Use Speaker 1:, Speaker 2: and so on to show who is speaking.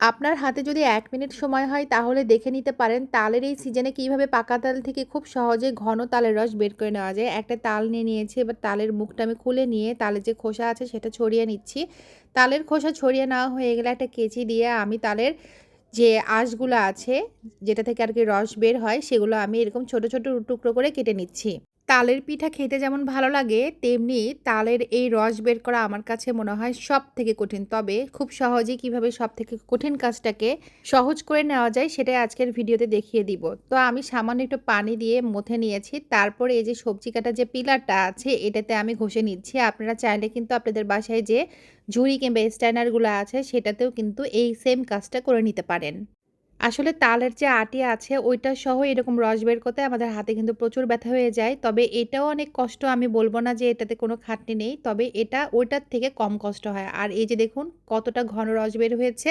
Speaker 1: আপনার হাতে যদি এক মিনিট সময় হয় তাহলে দেখে নিতে পারেন তালের এই সিজনে কীভাবে পাকা তাল থেকে খুব সহজে ঘন তালের রস বের করে নেওয়া যায়। একটা তাল নিয়ে নিয়েছি এবার তালের মুখটা আমি খুলে নিয়ে তালের যে খোসা আছে সেটা ছড়িয়ে নিচ্ছি। তালের খোসা ছড়িয়ে নেওয়া হয়ে গেলে একটা কেচি দিয়ে আমি তালের যে আঁশগুলো আছে যেটা থেকে আর কি রস বের হয় সেগুলো আমি এরকম ছোট, ছোট টুকরো করে কেটে নিচ্ছি। তালের পিঠা খেতে যেমন ভালো লাগে, তেমনি তালের এই রস বের করা আমার কাছে মনে হয় সব থেকে কঠিন। তবে খুব সহজেই কীভাবে সব থেকে কঠিন কাজটাকে সহজ করে নেওয়া যায় সেটাই আজকের ভিডিওতে দেখিয়ে দিব। তো আমি সামান্য একটু পানি দিয়ে মথে নিয়েছি। তারপরে এই যে সবজি কাটার যে পিলারটা আছে এটাতে আমি ঘষে নিচ্ছি। আপনারা চাইলে কিন্তু আপনাদের বাসায় যে ঝুড়ি কিংবা স্ট্যানারগুলো আছে সেটাতেও কিন্তু এই সেম কাজটা করে নিতে পারেন। আসলে তালের যে আটি আছে, ওইটা সহ এরকম রস বের করতে আমাদের হাতে কিন্তু প্রচুর ব্যথা হয়ে যায়। তবে এটাও অনেক কষ্ট, আমি বলব না যে এটাতে কোনো খাটনি নেই। তবে এটা ওইটার থেকে কম কষ্ট হয়। আর এই যে দেখুন, কতটা ঘন রস বের হয়েছে।